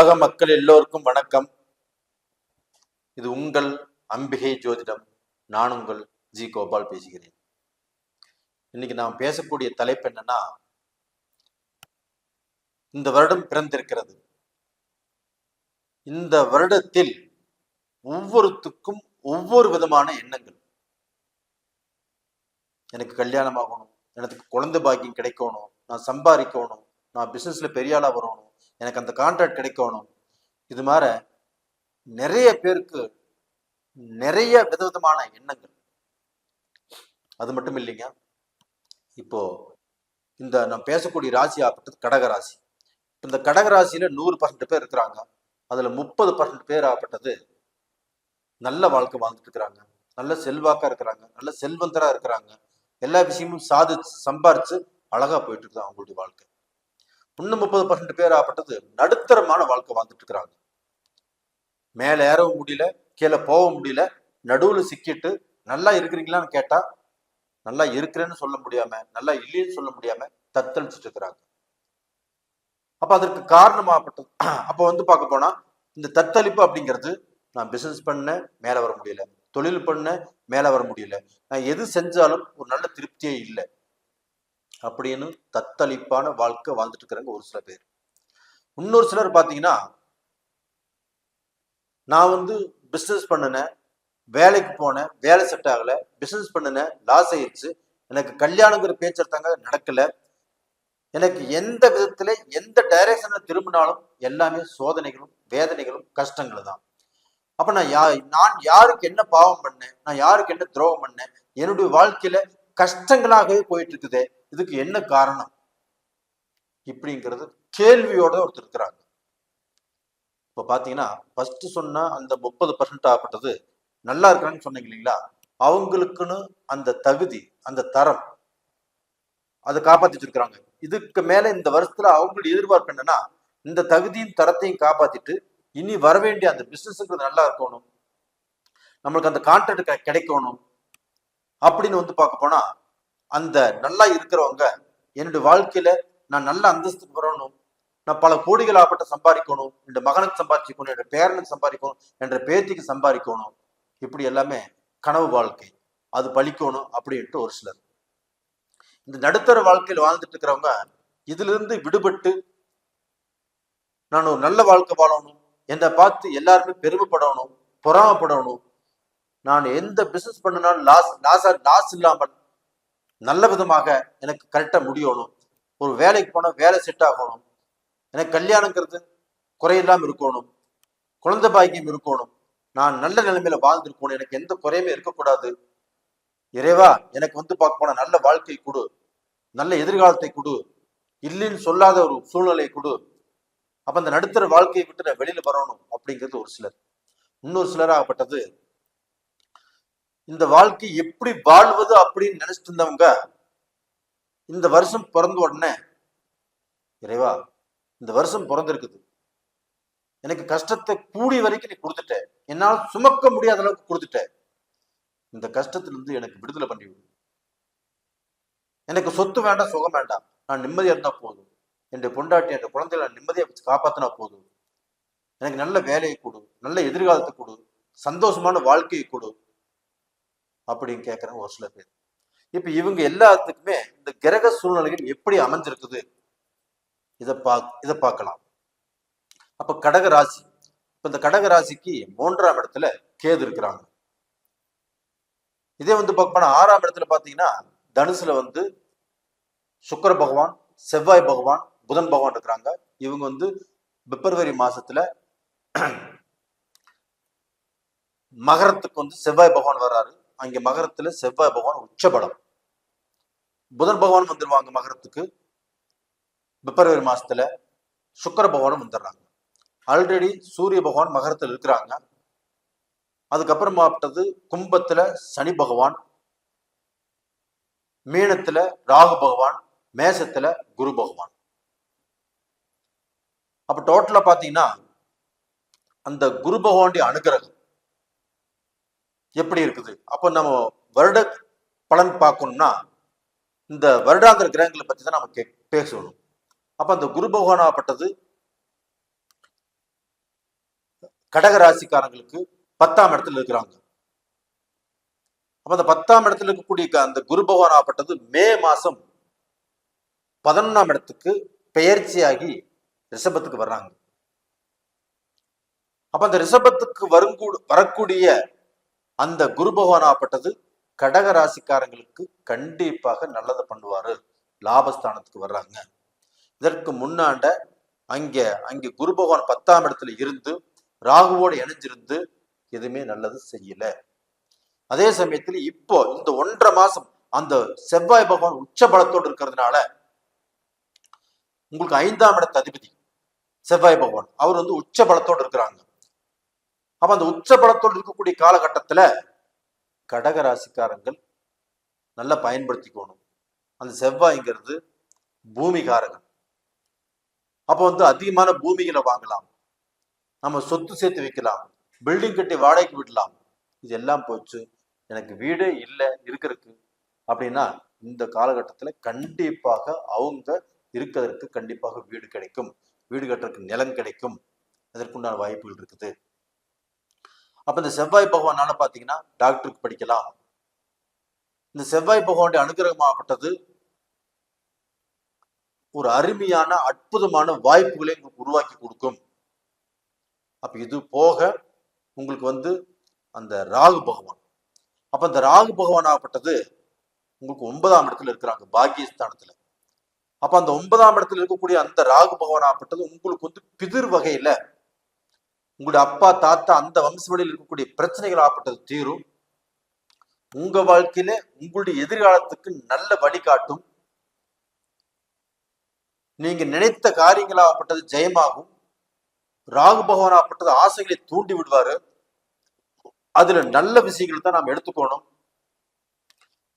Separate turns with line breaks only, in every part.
உலக மக்கள் எல்லோருக்கும் வணக்கம். இது உங்கள் அம்பிகை ஜோதிடம். நான் உங்கள் ஜி கோபால் பேசுகிறேன். இன்னைக்கு நாம் பேசக்கூடிய தலைப்பு என்னன்னா இந்த வருடம் பிறந்திருக்கிறது. இந்த வருடத்தில் ஒவ்வொருத்துக்கும் ஒவ்வொரு விதமான எண்ணங்கள். எனக்கு கல்யாணம் ஆகணும் எனக்கு குழந்தை பாக்கியம் கிடைக்கணும் நான் சம்பாதிக்கணும் நான் பிசினஸ்ல பெரிய ஆளா வரணும் எனக்கு அந்த கான்ட்ராக்ட் கிடைக்கணும். இது மாதிரி நிறைய பேருக்கு நிறைய விதவிதமான எண்ணங்கள். அது மட்டும் இல்லைங்க. இப்போ இந்த நான் பேசக்கூடிய ராசி ஆப்பட்டது கடகராசி இந்த கடகராசியில் நூறு பர்சன்ட் பேர் இருக்கிறாங்க. அதுல முப்பது பர்சன்ட் பேர் ஆப்பட்டது நல்ல வாழ்க்கை வாழ்ந்துட்டு இருக்கிறாங்க. நல்ல செல்வாக்கா இருக்கிறாங்க. நல்ல செல்வந்தரா இருக்கிறாங்க. எல்லா விஷயமும் சாதிச்சு சம்பாரிச்சு அழகா போயிட்டு இருக்குது அவங்களுடைய வாழ்க்கை. இன்னும் முப்பது பர்சன்ட் பேர் ஆப்பட்டது நடுத்தரமான வாழ்க்கை வாழ்ந்துட்டு இருக்கிறாங்க மேல ஏறவும் முடியல கீழே போக முடியல நடுவுல சிக்கிட்டு நல்லா இருக்கிறீங்களான்னு கேட்டா நல்லா இருக்கிறேன்னு சொல்ல முடியாம நல்லா இல்லைன்னு சொல்ல முடியாம தத்தளிச்சுட்டு இருக்கிறாங்க அப்ப அதற்கு காரணமாகப்பட்டது அப்போ வந்து பார்க்க போனா இந்த தத்தளிப்பு அப்படிங்கிறது நான் பிசினஸ் பண்ண மேல வர முடியல. தொழில் பண்ண மேல வர முடியல. நான் எது செஞ்சாலும் ஒரு நல்ல திருப்தியே இல்லை. அப்படின்னு தத்தளிப்பான வாழ்க்கை வாழ்ந்துட்டு இருக்கிறாங்க ஒரு சில பேர். இன்னொரு சிலர் பார்த்தீங்கன்னா நான் வந்து பிஸ்னஸ் பண்ணினேன் வேலைக்கு போனேன் வேலை செட் ஆகல பிஸ்னஸ் பண்ணினேன் லாஸ் ஆயிடுச்சு எனக்கு கல்யாணங்கிற பேச்செடுத்தாங்க நடக்கல. எனக்கு எந்த விதத்துல எந்த டைரக்ஷன்ல திரும்பினாலும் எல்லாமே சோதனைகளும் வேதனைகளும் கஷ்டங்கள் தான். அப்ப நான் யா நான் யாருக்கு என்ன பாவம் பண்ணேன் நான் யாருக்கு என்ன துரோகம் பண்ணேன் என்னுடைய வாழ்க்கையில கஷ்டங்களாகவே போயிட்டு இருக்குதே இதுக்கு என்ன காரணம்? இப்படிங்கிறது கேள்வியோட ஒருத்தர் இருக்கிறாங்க. இப்ப பாத்தீங்கன்னா ஃபர்ஸ்ட் சொன்ன அந்த முப்பது பர்சன்ட் ஆகப்பட்டது நல்லா இருக்கிறாங்கன்னு சொன்னீங்க இல்லைங்களா? அவங்களுக்குன்னு அந்த தகுதி அந்த தரம் அதை காப்பாத்தி வச்சிருக்கிறாங்க இதுக்கு மேல இந்த வருஷத்துல அவங்களுடைய எதிர்பார்ப்பு என்னன்னா இந்த தகுதியும் தரத்தையும் காப்பாத்திட்டு இனி வர வேண்டிய அந்த பிசினஸ்ங்கிறது நல்லா இருக்கணும். நம்மளுக்கு அந்த கான்ட்ராக்ட் கிடைக்கணும். அப்படின்னு வந்து பார்க்க போனா அந்த நல்லா இருக்கிறவங்க என்னுடைய வாழ்க்கையில நான் நல்ல அந்தஸ்துக்கு வரணும் நான் பல கோடிகள் ஆப்பட்ட சம்பாதிக்கணும் என் மகனுக்கு சம்பாதிக்கணும் என்னோட பேரனுக்கு சம்பாதிக்கணும் என்ற பேத்திக்கு சம்பாதிக்கணும். இப்படி எல்லாமே கனவு வாழ்க்கை. அது பழிக்கணும் அப்படின்ட்டு ஒரு சிலர். இந்த நடுத்தர வாழ்க்கையில் வாழ்ந்துட்டு இருக்கிறவங்க இதுல இருந்து விடுபட்டு நான் ஒரு நல்ல வாழ்க்கை வாழணும் என்னை பார்த்து எல்லாருமே பெருமைப்படணும் பொறாமப்படணும் நான் எந்த பிசினஸ் பண்ணினாலும் லாஸ் லாஸா லாஸ் இல்லாமல் நல்ல விதமாக எனக்கு கரெக்டாக முடியணும். ஒரு வேலைக்கு போனால் வேலை செட் ஆகணும். எனக்கு கல்யாணங்கிறது குறையில்லாமல் இருக்கணும். குழந்தை பாக்கியம் இருக்கணும். நான் நல்ல நிலைமையில வாழ்ந்திருக்கணும். எனக்கு எந்த குறையுமே இருக்கக்கூடாது. இறைவா எனக்கு வந்து பார்க்க போனா நல்ல வாழ்க்கை கொடு. நல்ல எதிர்காலத்தை கொடு. இல்லைன்னு சொல்லாத ஒரு சூழ்நிலை கொடு. அப்ப அந்த நடுத்தர வாழ்க்கையை விட்டு நான் வெளியில வரணும் அப்படிங்கிறது ஒரு சிலர். இன்னொரு சிலராகப்பட்டது இந்த வாழ்க்கை எப்படி வாழ்வது அப்படின்னு நினைச்சிட்டு இருந்தவங்க இந்த வருஷம் பிறந்த உடனே இறைவா இந்த வருஷம் பிறந்திருக்குது. எனக்கு கஷ்டத்தை கூடி வரைக்கும் நீ கொடுத்துட்ட. என்னால் சுமக்க முடியாத அளவுக்கு கொடுத்துட்ட. இந்த கஷ்டத்துல இருந்து எனக்கு விடுதலை பண்ணி விடு எனக்கு சொத்து வேண்டாம் சுகம் வேண்டாம். நான் நிம்மதியாக இருந்தால் போதும். என் பொண்டாட்டி என் குழந்தைகளை நிம்மதியா வச்சு காப்பாத்தினா போதும். எனக்கு நல்ல வேலையை கொடு நல்ல எதிர்காலத்தை கொடு சந்தோஷமான வாழ்க்கையை கொடு. அப்படின்னு கேட்குறாங்க ஒரு சில பேர். இப்ப இவங்க எல்லாத்துக்குமே இந்த கிரக சூழ்நிலைகள் எப்படி அமைஞ்சிருக்குது? இதை பா இதை பார்க்கலாம். அப்ப கடக ராசி. இப்ப இந்த கடக ராசிக்கு மூன்றாம் இடத்துல கேது இருக்கிறாங்க. இதே வந்து பார்க்க ஆறாம் இடத்துல பாத்தீங்கன்னா தனுசுல வந்து சுக்கர பகவான் செவ்வாய் பகவான் புதன் பகவான் இருக்கிறாங்க. இவங்க வந்து பிப்ரவரி மாசத்துல மகரத்துக்கு வந்து செவ்வாய் பகவான் வர்றாரு. அங்க மகரத்துல செவ்வாய் பகவான் உச்சபலம் புதன் பகவான் வந்துடுவாங்க மகரத்துக்கு. பிப்ரவரி மாசத்துல சுக்கர பகவானும் வந்துடுறாங்க. ஆல்ரெடி சூரிய பகவான் மகரத்தில் இருக்கிறாங்க. அதுக்கப்புறமாப்பட்டது கும்பத்துல சனி பகவான் மீனத்துல ராகு பகவான் மேசத்துல குரு பகவான். அப்ப டோட்டலா பாத்தீங்கன்னா அந்த குரு பகவானுடைய அனுகிரகம் எப்படி இருக்குது? அப்போ நம்ம வருட பலன் பார்க்கணும்னா இந்த வருடாந்திர கிரகங்களை பற்றி தான் நம்ம கே பேசணும். அப்ப அந்த குரு பகவானாகப்பட்டது கடக ராசிக்காரங்களுக்கு பத்தாம் இடத்துல இருக்கிறாங்க. அப்போ அந்த பத்தாம் இடத்துல இருக்கக்கூடிய அந்த குரு பகவானாகப்பட்டது மே மாசம் பதினொன்றாம் இடத்துக்கு பெயர்ச்சியாகி ரிஷபத்துக்கு வர்றாங்க. அப்போ அந்த ரிஷபத்துக்கு வருங்கூ வரக்கூடிய அந்த குரு பகவான் ஆப்பட்டது கடக ராசிக்காரங்களுக்கு கண்டிப்பாக நல்லதை பண்ணுவாரு. லாபஸ்தானத்துக்கு வர்றாங்க. இதற்கு முன்னாண்ட அங்க அங்கே குரு பகவான் பத்தாம் இடத்துல இருந்து ராகுவோடு இணைஞ்சிருந்து எதுவுமே நல்லது செய்யல. அதே சமயத்துல இப்போ இந்த ஒன்றரை மாசம் அந்த செவ்வாய் பகவான் உச்ச பலத்தோடு இருக்கிறதுனால உங்களுக்கு ஐந்தாம் இடத்து அதிபதி செவ்வாய் பகவான். அவர் வந்து உச்ச பலத்தோடு இருக்கிறாங்க. அப்ப அந்த உச்ச பலத்தோடு இருக்கக்கூடிய காலகட்டத்துல கடக ராசிக்காரங்கள் நல்லா பயன்படுத்திக்கணும். அந்த செவ்வாய்ங்கிறது பூமிகாரகன். அப்போ வந்து அதிகமான பூமிகளை வாங்கலாம். நம்ம சொத்து சேர்த்து வைக்கலாம். பில்டிங் கட்டி வாடகைக்கு விடலாம். இது எல்லாம் போச்சு. எனக்கு வீடே இல்லை இருக்கிறதுக்கு. அப்படின்னா இந்த காலகட்டத்தில் கண்டிப்பாக அவங்க இருக்கிறதுக்கு கண்டிப்பாக வீடு கிடைக்கும். வீடு கட்டுறதுக்கு நிலம் கிடைக்கும். அதற்குண்டான வாய்ப்புகள் இருக்குது. அப்ப இந்த செவ்வாய் பகவானால பாத்தீங்கன்னா டாக்டருக்கு படிக்கலாம். இந்த செவ்வாய் பகவானுடைய அனுகிரகமாகப்பட்டது ஒரு அருமையான அற்புதமான வாய்ப்புகளை உங்களுக்கு உருவாக்கி கொடுக்கும். அப்ப இது போக உங்களுக்கு வந்து அந்த ராகு பகவான். அப்ப அந்த ராகு பகவான் ஆகப்பட்டது உங்களுக்கு ஒன்பதாம் இடத்துல இருக்கிறாங்க பாக்கியஸ்தானத்துல. அப்ப அந்த ஒன்பதாம் இடத்துல இருக்கக்கூடிய அந்த ராகு பகவான் ஆகப்பட்டது உங்களுக்கு வந்து பிதிர் வகையில உங்களுடைய அப்பா தாத்தா அந்த வம்சவழியில் இருக்கக்கூடிய பிரச்சனைகள் ஆகப்பட்டது தீரும். உங்க வாழ்க்கையில உங்களுடைய எதிர்காலத்துக்கு நல்ல வழிகாட்டும். நீங்க நினைத்த காரியங்களாகப்பட்டது ஜெயமாகும். ராகு பகவான் ஆப்பட்டது ஆசைகளை தூண்டி விடுவாரு. அதுல நல்ல விஷயங்களை தான் நாம் எடுத்துக்கணும்.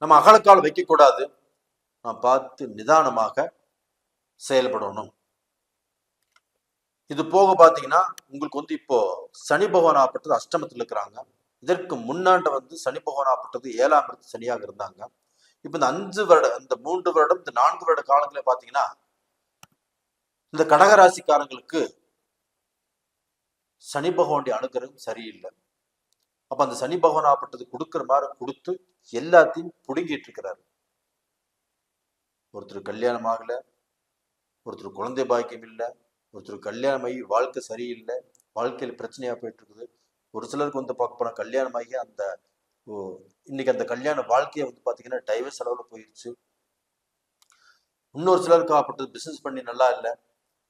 நம்ம அகலக்கால் வைக்க கூடாது நான் பார்த்து நிதானமாக செயல்படணும். இது போக பாத்தீங்கன்னா உங்களுக்கு வந்து இப்போ சனி பகவான் ஆப்பட்டது அஷ்டமத்தில் இருக்கிறாங்க. இதற்கு முன்னாண்ட வந்து சனி பகவான் ஆப்பட்டது ஏழாம் இடத்து சனியாக இருந்தாங்க. இப்போ இந்த அஞ்சு வருட இந்த மூன்று வருடம் இந்த நான்கு வருட காலங்களில் பாத்தீங்கன்னா இந்த கடகராசிக்காரங்களுக்கு சனி பகவானுடைய அனுகிரகம் சரியில்லை. அப்ப அந்த சனி பகவான் ஆப்பட்டது கொடுக்குற மாதிரி கொடுத்து எல்லாத்தையும் புடுங்கிட்டு இருக்கிறாரு. ஒருத்தர் கல்யாணம் ஆகல ஒருத்தர் குழந்தை பாக்கியம் இல்லை ஒருத்தர் கல்யாணம் ஆகி வாழ்க்கை சரியில்லை வாழ்க்கையில் பிரச்சனையாக போயிட்டு இருக்குது ஒரு சிலருக்கு வந்து பார்க்க போனால் கல்யாணம் ஆகி அந்த ஓ, இன்னைக்கு அந்த கல்யாண வாழ்க்கையை வந்து பார்த்தீங்கன்னா டைவர்ஸ் அளவில் போயிருச்சு. இன்னொரு சிலருக்கு ஆப்பட்டது பிஸ்னஸ் பண்ணி நல்லா இல்லை.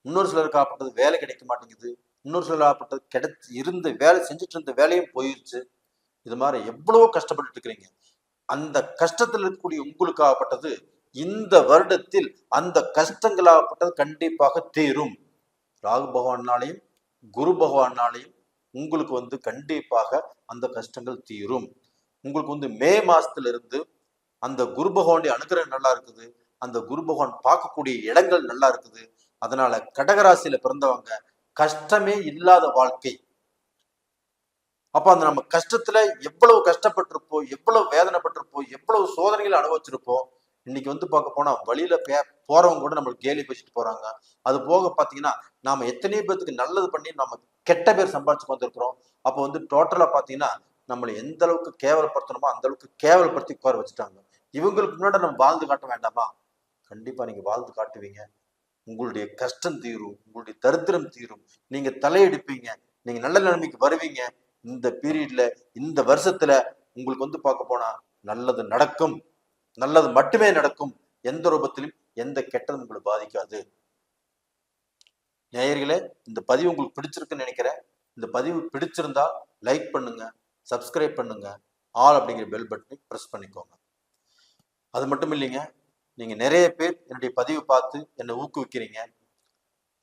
இன்னொரு சிலருக்கு ஆப்பட்டது வேலை கிடைக்க மாட்டேங்குது. இன்னொரு சிலர் ஆப்பட்டது கிடைச்சி இருந்த வேலை செஞ்சுட்டு இருந்த வேலையும் போயிருச்சு. இது மாதிரி எவ்வளவோ கஷ்டப்பட்டுட்டு இருக்கிறீங்க. அந்த கஷ்டத்தில் இருக்கக்கூடிய உங்களுக்கு ஆகப்பட்டது இந்த வருடத்தில் அந்த கஷ்டங்களாகப்பட்டது கண்டிப்பாக தீரும். ராகு பகவானாலையும் குரு பகவானாலையும் உங்களுக்கு வந்து கண்டிப்பாக அந்த கஷ்டங்கள் தீரும். உங்களுக்கு வந்து மே மாசத்துல இருந்து அந்த குரு பகவானுடைய அனுகிரகம் நல்லா இருக்குது. அந்த குரு பகவான் பார்க்கக்கூடிய இடங்கள் நல்லா இருக்குது. அதனால கடகராசியில பிறந்தவங்க கஷ்டமே இல்லாத வாழ்க்கை. அப்ப அந்த நம்ம கஷ்டத்துல எவ்வளவு கஷ்டப்பட்டிருப்போம் எவ்வளவு வேதனைப்பட்டிருப்போம் எவ்வளவு சோதனைகளை அனுபவிச்சிருப்போம் இன்னைக்கு வந்து பார்க்க போனா வழியில பே போறவங்க கூட நம்மளுக்கு கேலி பேசிட்டு போறாங்க. அது போக பாத்தீங்கன்னா நாம எத்தனை பேர்த்துக்கு நல்லது பண்ணி நம்ம கெட்ட பேர் சம்பாதிச்சு வந்திருக்கிறோம். அப்போ வந்து டோட்டலா பாத்தீங்கன்னா நம்மளை எந்த அளவுக்கு கேவலப்படுத்தணுமோ அந்த அளவுக்கு கேவலப்படுத்தி உட்கார வச்சுட்டாங்க. இவங்களுக்கு முன்னாடி நம்ம வாழ்ந்து காட்ட வேண்டாமா? கண்டிப்பா நீங்க வாழ்ந்து காட்டுவீங்க. உங்களுடைய கஷ்டம் தீரும் உங்களுடைய தரித்திரம் தீரும். நீங்க தலையெடுப்பீங்க. நீங்க நல்ல நிலைமைக்கு வருவீங்க. இந்த பீரியட்ல இந்த வருஷத்துல உங்களுக்கு வந்து பார்க்க போனா நல்லது நடக்கும். நல்லது மட்டுமே நடக்கும் எந்த ரூபத்திலும் எந்த கெட்டதும் உங்களை பாதிக்காது. நேயர்களே இந்த பதிவு உங்களுக்கு பிடிச்சிருக்குன்னு நினைக்கிறேன். இந்த பதிவு பிடிச்சிருந்தா லைக் பண்ணுங்க சப்ஸ்கிரைப் பண்ணுங்க ஆல் அப்படிங்கிற பெல் பட்டனை ப்ரெஸ் பண்ணிக்கோங்க. அது மட்டும் இல்லைங்க நீங்கள் நிறைய பேர் என்னுடைய பதிவு பார்த்து என்னை ஊக்குவிக்கிறீங்க.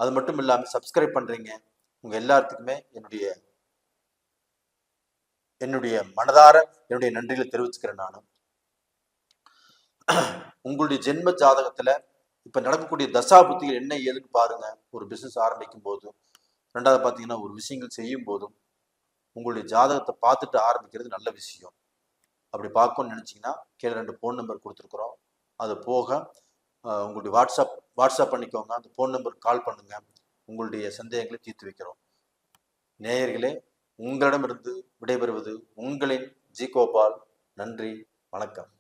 அது மட்டும் இல்லாமல் சப்ஸ்கிரைப் பண்ணுறீங்க உங்கள் எல்லாத்துக்குமே என்னுடைய என்னுடைய மனதார என்னுடைய நன்றிகளை தெரிவிச்சுக்கிறேன் நான். உங்களுடைய ஜென்ம ஜாதகத்துல இப்ப நடக்கக்கூடிய தசா புத்திகள் என்ன ஏதுன்னு பாருங்க. ஒரு பிசினஸ் ஆரம்பிக்கும் போதும் ரெண்டாவது பாத்தீங்கன்னா ஒரு விஷயங்கள் செய்யும் போதும் உங்களுடைய ஜாதகத்தை பார்த்துட்டு ஆரம்பிக்கிறது நல்ல விஷயம். அப்படி பார்க்கணும்னு நினைச்சீங்கன்னா கீழே ரெண்டு ஃபோன் நம்பர் கொடுத்துருக்குறோம். அது போக உங்களுடைய வாட்ஸ்அப் வாட்ஸ்அப் பண்ணிக்கோங்க. அந்த ஃபோன் நம்பருக்கு கால் பண்ணுங்க. உங்களுடைய சந்தேகங்களை தீர்த்து வைக்கிறோம். நேயர்களே உங்களிடமிருந்து விடைபெறுவது உங்களின் ஜி கோபால். நன்றி வணக்கம்.